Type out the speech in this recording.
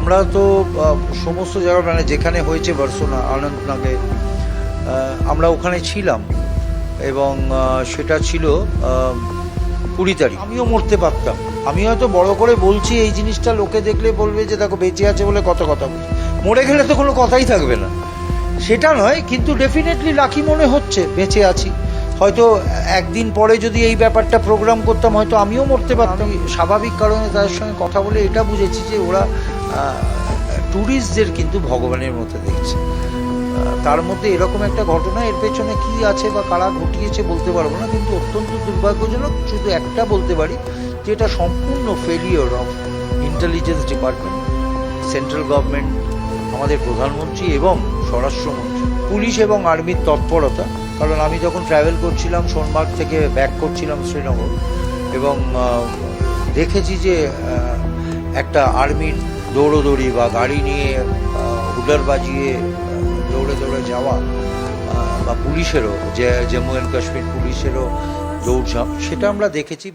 আমরা তো সমস্ত জায়গা মানে যেখানে হয়েছে বর্ষনা আনন্দনাগে আমরা ওখানে ছিলাম এবং সেটা ছিল কুড়ি তারিখ। আমিও মরতে পারতাম। আমি হয়তো বড় করে বলছি, এই জিনিসটা লোকে দেখলে বলবে যে, দেখো, বেঁচে আছে বলে কত কথা বলছি। মরে গেলে তো কোনো কথাই থাকবে না। সেটা নয়, কিন্তু ডেফিনেটলি লাকি মনে হচ্ছে, বেঁচে আছি। হয়তো একদিন পরে যদি এই ব্যাপারটা প্রোগ্রাম করতাম, হয়তো আমিও মরতে পারতাম। স্বাভাবিক কারণে তাদের সঙ্গে কথা বলে এটা বুঝেছি যে ওরা ট্যুরিস্টদের কিন্তু ভগবানের মতো দেখছে। তার মধ্যে এরকম একটা ঘটনা, এর পেছনে কি আছে বা কারা ঘটিয়েছে বলতে পারব না, কিন্তু অত্যন্ত দুর্ভাগ্যজনক শুধু একটা বলতে পারি যে এটা সম্পূর্ণ failure of intelligence department central government আমাদের প্রধানমন্ত্রী এবং স্বরাষ্ট্রমন্ত্রী। পুলিশ এবং আর্মির তৎপরতা, কারণ আমি যখন ট্রাভেল করছিলাম, সোনমার্গ থেকে ব্যাক করছিলাম শ্রীনগর, এবং দেখেছি যে একটা আর্মির দৌড়োদৌড়ি বা গাড়ি নিয়ে হুডার বাজিয়ে দৌড়ে দৌড়ে যাওয়া বা পুলিশেরও, যে জম্মু অ্যান্ড কাশ্মীর পুলিশেরও দৌড়ঝাঁপ, সেটা আমরা দেখেছি